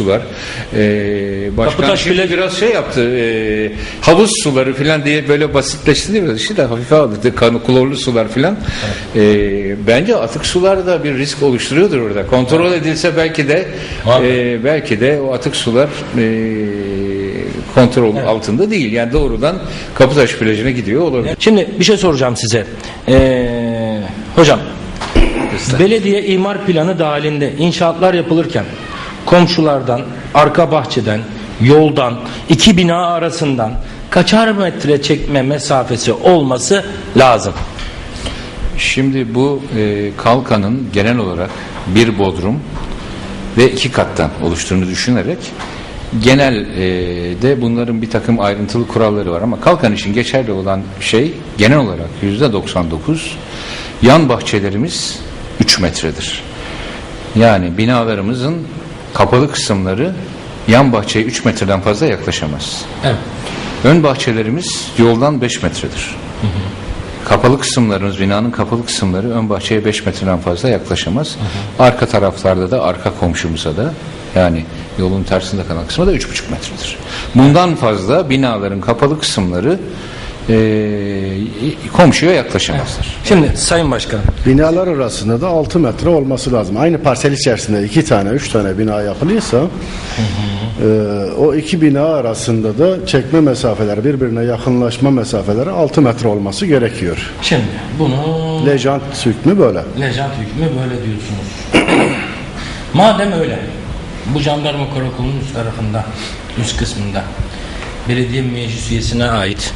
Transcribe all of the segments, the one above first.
sular. E, başkan Kaputaş şimdi bile- biraz şey yaptı. E, havuz suları falan diye böyle basitleştirdi biraz işi de hafife aldı. Kanı klorlu sular falan. E, bence atık sular da bir risk oluşturuyordur orada. Kontrol edilse belki de e, belki de o atık sular e, kontrol altında değil. Yani doğrudan Kaputaş plajına gidiyor olabilir. Şimdi bir şey soracağım size. Ee, hocam belediye imar planı dahilinde inşaatlar yapılırken komşulardan, arka bahçeden, yoldan, iki bina arasından kaçar metre çekme mesafesi olması lazım. Şimdi bu e, kalkanın genel olarak bir bodrum ve iki kattan oluştuğunu düşünerek genel e, de bunların bir takım ayrıntılı kuralları var ama kalkan için geçerli olan şey genel olarak yüzde 99 yan bahçelerimiz 3 metredir. Yani binalarımızın kapalı kısımları yan bahçeye 3 metreden fazla yaklaşamaz. Evet. Ön bahçelerimiz yoldan 5 metredir. Kapalı kısımlarımız, binanın kapalı kısımları ön bahçeye 5 metreden fazla yaklaşamaz. Arka taraflarda da, arka komşumuza da yani yolun tersinde kalan kısmı da 3,5 metredir. Bundan fazla binaların kapalı kısımları komşuya yaklaşamazlar. Şimdi Sayın Başkan Binalar arasında da 6 metre olması lazım. Aynı parsel içerisinde iki tane, üç tane bina yapılıyorsa e, o iki bina arasında da çekme mesafeleri, birbirine yakınlaşma mesafeleri 6 metre olması gerekiyor. şimdi bunu Lejant hükmü böyle. Lejant hükmü böyle diyorsunuz. Madem öyle, bu jandarma karakolunun üst tarafında, üst kısmında belediye meclis üyesine ait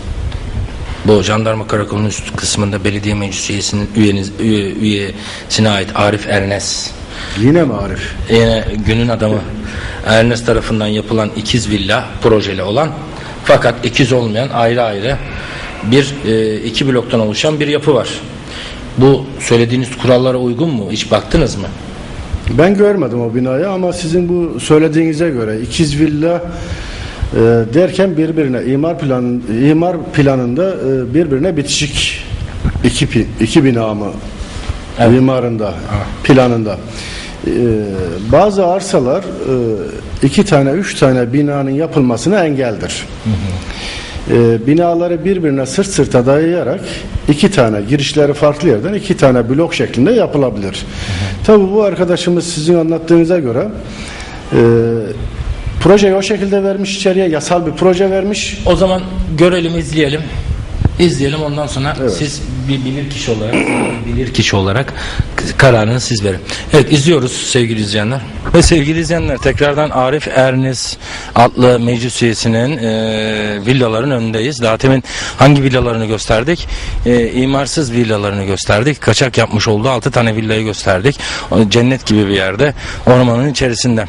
bu jandarma karakolunun üst kısmında belediye meclis üyesinin üyeniz, üye, üyesine ait Arif Ernes Yine mi Arif? yine günün adamı Ernest tarafından yapılan ikiz villa projeli olan fakat ikiz olmayan ayrı ayrı bir e, iki bloktan oluşan bir yapı var. Bu söylediğiniz kurallara uygun mu? Hiç baktınız mı? Ben görmedim o binayı ama sizin bu söylediğinize göre ikiz villa e, derken birbirine imar plan imar planında e, birbirine bitişik iki iki bina mı Evet. imarında planında E, bazı arsalar e, iki tane üç tane binanın yapılmasına engeldir. E, binaları birbirine sırt sırta dayayarak iki tane girişleri farklı yerden iki tane blok şeklinde yapılabilir. Tabii bu arkadaşımız sizin anlattığınıza göre e, projeyi o şekilde vermiş içeriye yasal bir proje vermiş. O zaman görelim, izleyelim. İzleyelim ondan sonra siz bir bilir kişi olarak bilir kişi olarak kararını siz verin. Evet izliyoruz sevgili izleyenler. Ve sevgili izleyenler tekrardan Arif Erniz adlı meclis üyesinin e, villaların önündeyiz. Daha temin hangi villalarını gösterdik? E, imarsız villalarını gösterdik. Kaçak yapmış olduğu 6 tane villayı gösterdik. Cennet gibi bir yerde ormanın içerisinde.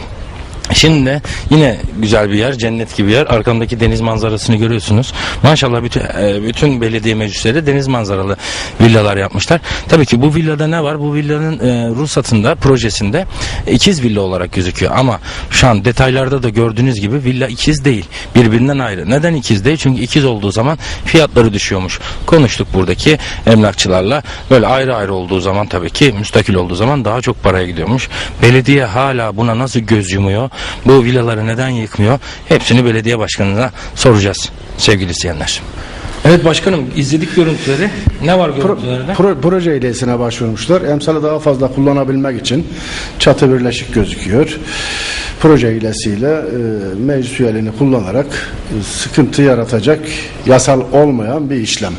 Şimdi de yine güzel bir yer, cennet gibi yer. Arkamdaki deniz manzarasını görüyorsunuz. Maşallah bütün, e, bütün belediye meclisleri deniz manzaralı villalar yapmışlar. Tabii ki bu villada ne var? Bu villanın e, ruhsatında, projesinde ikiz villa olarak gözüküyor. Ama şu an detaylarda da gördüğünüz gibi villa ikiz değil. Birbirinden ayrı. Neden ikiz değil? Çünkü ikiz olduğu zaman fiyatları düşüyormuş. Konuştuk buradaki emlakçılarla. Böyle ayrı ayrı olduğu zaman tabii ki müstakil olduğu zaman daha çok paraya gidiyormuş. Belediye hala buna nasıl göz yumuyor? Bu villaları neden yıkmıyor? Hepsini belediye başkanına soracağız sevgili izleyenler. Evet başkanım izledik görüntüleri. Ne var görüntülerde? Pro, proje ilesine başvurmuşlar. Emsali daha fazla kullanabilmek için çatı birleşik gözüküyor. Proje ilesiyle e, meclis üyeliğini kullanarak e, sıkıntı yaratacak yasal olmayan bir işlem.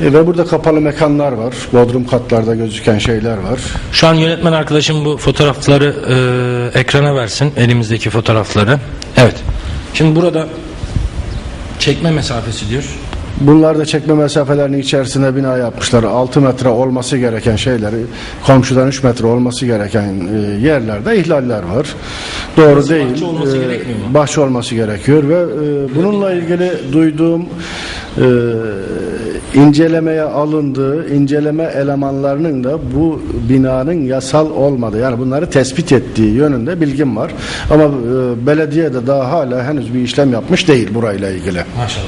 E, ve burada kapalı mekanlar var. Bodrum katlarda gözüken şeyler var. Şu an yönetmen arkadaşım bu fotoğrafları e, ekrana versin. Elimizdeki fotoğrafları. Evet. Şimdi burada çekme mesafesi diyor. Bunlar da çekme mesafelerinin içerisine bina yapmışlar. 6 metre olması gereken şeyleri, komşudan 3 metre olması gereken e, yerlerde ihlaller var. Doğru değil. bahçe olması E? Bahçe olması gerekiyor ve e, bununla ilgili duyduğum e, incelemeye alındığı inceleme elemanlarının da bu binanın yasal olmadığı yani bunları tespit ettiği yönünde bilgim var. Ama e, belediye de daha hala henüz bir işlem yapmış değil burayla ilgili. Maşallah.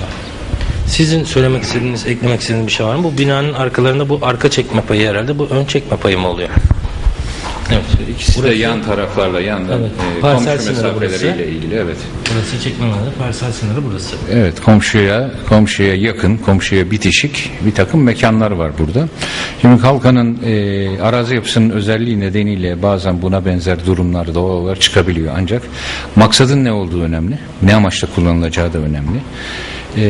Sizin söylemek istediğiniz, eklemek istediğiniz bir şey var mı? Bu binanın arkalarında bu arka çekme payı herhalde. Bu ön çekme payı mı oluyor? Evet. İkisi Burası- de yan taraflarla yandan Evet, e, komşu mesafeleriyle ilgili evet. Burası çekmemeli. Parsel sınırı burası. Evet komşuya komşuya yakın komşuya bitişik bir takım mekanlar var burada. Şimdi Kalkan'ın e, arazi yapısının özelliği nedeniyle bazen buna benzer durumlar doğal olarak çıkabiliyor. Ancak maksadın ne olduğu önemli. Ne amaçla kullanılacağı da önemli. E,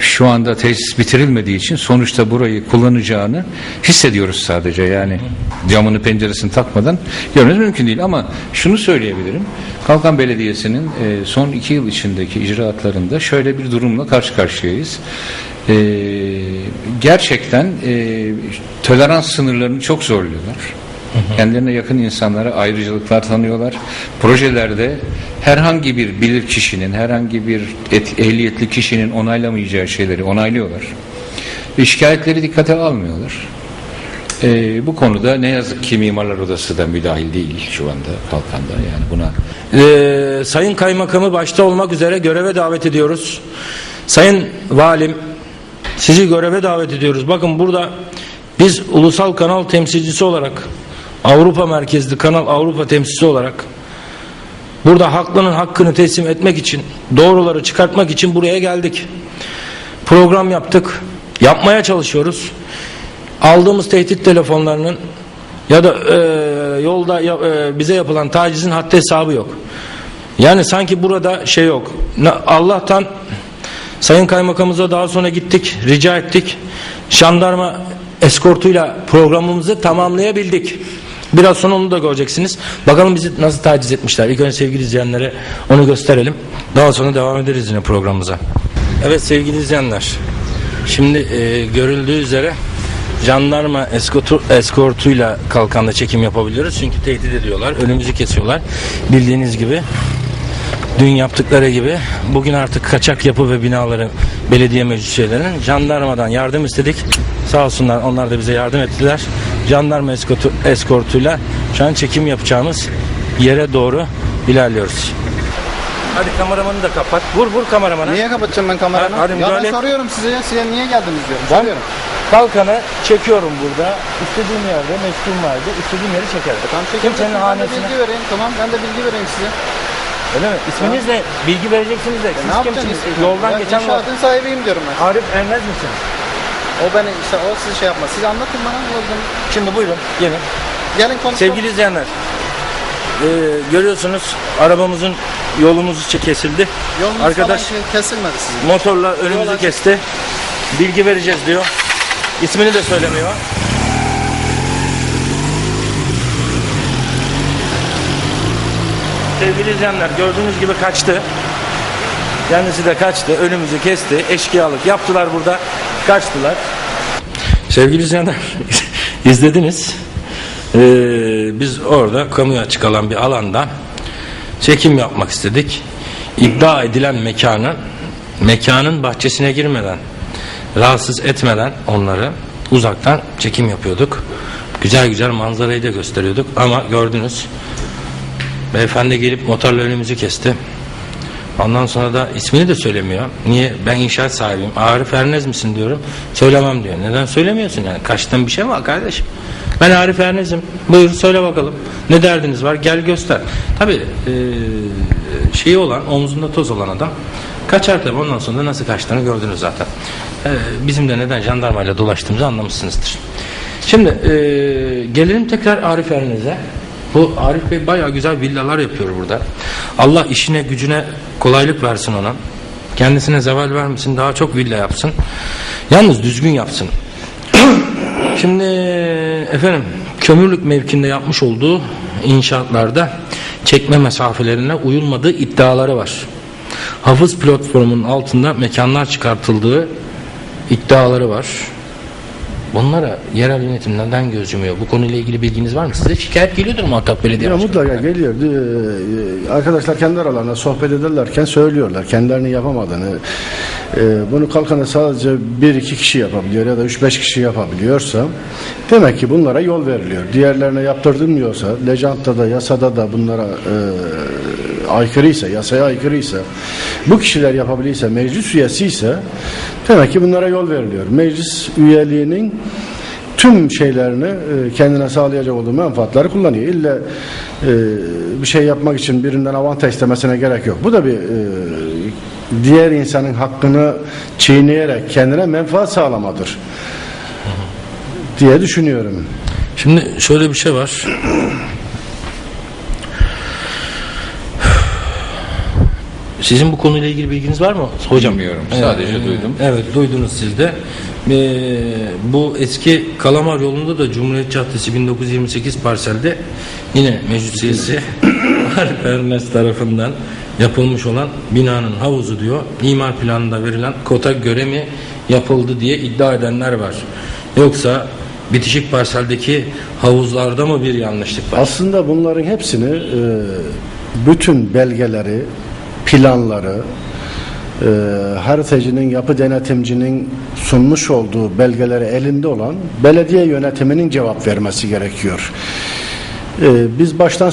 şu anda tesis bitirilmediği için sonuçta burayı kullanacağını hissediyoruz sadece. Yani camını penceresini takmadan görmemiz mümkün değil. Ama şunu söyleyebilirim. Kalkan Belediyesi'nin e, son iki yıl içindeki icraatlarında şöyle bir durumla karşı karşıyayız. E, gerçekten e, tolerans sınırlarını çok zorluyorlar. Kendilerine yakın insanlara ayrıcalıklar tanıyorlar. Projelerde herhangi bir bilir kişinin, herhangi bir et, ehliyetli kişinin onaylamayacağı şeyleri onaylıyorlar. Ve şikayetleri dikkate almıyorlar. Ee, bu konuda ne yazık ki Mimarlar Odası da müdahil değil şu anda Kalkan'da yani buna Ee, Sayın Kaymakamı başta olmak üzere göreve davet ediyoruz. Sayın Valim sizi göreve davet ediyoruz. Bakın burada biz ulusal kanal temsilcisi olarak Avrupa merkezli kanal Avrupa temsilcisi olarak burada haklının hakkını teslim etmek için doğruları çıkartmak için buraya geldik. Program yaptık. Yapmaya çalışıyoruz. Aldığımız tehdit telefonlarının ya da e, yolda ya- e, bize yapılan tacizin haddi hesabı yok. Yani sanki burada şey yok. Allah'tan Sayın Kaymakamımıza daha sonra gittik, rica ettik. Jandarma eskortuyla programımızı tamamlayabildik. Biraz sonra onu da göreceksiniz. Bakalım bizi nasıl taciz etmişler. İlk önce sevgili izleyenlere onu gösterelim. Daha sonra devam ederiz yine programımıza. Evet sevgili izleyenler. Şimdi e, görüldüğü üzere jandarma eskortu, eskortuyla kalkanda çekim yapabiliyoruz. Çünkü tehdit ediyorlar. Önümüzü kesiyorlar. Bildiğiniz gibi dün yaptıkları gibi bugün artık kaçak yapı ve binaları belediye meclis üyelerinin jandarmadan yardım istedik. Sağ olsunlar onlar da bize yardım ettiler. Jandarma eskortu, eskortuyla şu an çekim yapacağımız yere doğru ilerliyoruz. Hadi kameramanı da kapat. Vur vur kameramana. Niye kapatacağım ben kameramı? Hadi ya müdahale ben et. soruyorum size ya. Size niye geldiniz diyorum. Ben Soruyorum. kalkanı çekiyorum burada. İstediğim yerde meşgul vardı. İstediğim yeri çekerim. Tamam çekin. Kimsenin hanesine. bilgi vereyim. Tamam ben de bilgi vereyim size. Öyle mi? İsminiz ne? Bilgi vereceksiniz de. ne Siz yapacaksınız? kimsiniz? Yoldan ben geçen var. inşaatın sahibiyim diyorum ben. Arif Ernez misiniz? O beni işte o sizi şey yapmaz. Siz anlatın bana. O zaman. Şimdi buyurun gelin. Gelin konuşalım. Sevgili izleyenler. e, görüyorsunuz arabamızın yolumuz içi kesildi. Yolunuz Arkadaş falan ke- kesilmedi sizin. motorla önümüzü Yol- kesti. Bilgi vereceğiz diyor. İsmini de söylemiyor. Sevgili izleyenler gördüğünüz gibi kaçtı. Kendisi de kaçtı. Önümüzü kesti. Eşkıyalık yaptılar burada. Kaçtılar. Sevgili izleyenler izlediniz. Ee, biz orada kamuya açık alan bir alanda çekim yapmak istedik. İddia edilen mekanı mekanın bahçesine girmeden rahatsız etmeden onları uzaktan çekim yapıyorduk. Güzel güzel manzarayı da gösteriyorduk ama gördünüz beyefendi gelip motorla önümüzü kesti. Ondan sonra da ismini de söylemiyor. Niye? Ben inşaat sahibiyim. Arif Ernez misin diyorum. Söylemem diyor. Neden söylemiyorsun yani? Kaçtan bir şey var kardeşim. Ben Arif Ernez'im. Buyur söyle bakalım. Ne derdiniz var? Gel göster. Tabii eee şeyi olan, omzunda toz olan adam kaçar tabii. Ondan sonra nasıl kaçtığını gördünüz zaten. Eee, bizim de neden jandarmayla dolaştığımızı anlamışsınızdır. Şimdi eee, gelelim tekrar Arif Ernez'e. Bu Arif Bey bayağı güzel villalar yapıyor burada. Allah işine gücüne kolaylık versin ona. Kendisine zeval vermesin daha çok villa yapsın. Yalnız düzgün yapsın. Şimdi efendim kömürlük mevkinde yapmış olduğu inşaatlarda çekme mesafelerine uyulmadığı iddiaları var. Hafız platformunun altında mekanlar çıkartıldığı iddiaları var. Bunlara yerel yönetim neden göz yumuyor? Bu konuyla ilgili bilginiz var mı? Size şikayet geliyordur muhakkak belediye Ya mutlaka geliyor. Ee, Arkadaşlar kendi aralarında sohbet ederlerken söylüyorlar kendilerini yapamadığını. Ee, Bunu kalkana sadece bir iki kişi yapabiliyor ya da üç beş kişi yapabiliyorsa demek ki bunlara yol veriliyor. Diğerlerine yaptırılmıyorsa, lejantta da yasada da bunlara e, aykırıysa, yasaya aykırıysa, bu kişiler yapabiliyorsa, meclis üyesi ise demek ki bunlara yol veriliyor. Meclis üyeliğinin tüm şeylerini e, kendine sağlayacak olduğu menfaatleri kullanıyor. İlle bir şey yapmak için birinden avantaj istemesine gerek yok. Bu da bir e, diğer insanın hakkını çiğneyerek kendine menfaat sağlamadır diye düşünüyorum. Şimdi şöyle bir şey var. Sizin bu konuyla ilgili bilginiz var mı hocam? Bilmiyorum, sadece duydum. Evet duydunuz siz de. Ee, bu eski Kalamar yolunda da Cumhuriyet Caddesi 1928 parselde yine meclis üyesi Ernest tarafından yapılmış olan binanın havuzu diyor. İmar planında verilen kota göre mi yapıldı diye iddia edenler var. Yoksa bitişik parseldeki havuzlarda mı bir yanlışlık var? Aslında bunların hepsini e, bütün belgeleri, planları, e, haritacının, yapı denetimcinin sunmuş olduğu belgeleri elinde olan belediye yönetiminin cevap vermesi gerekiyor. E, biz baştan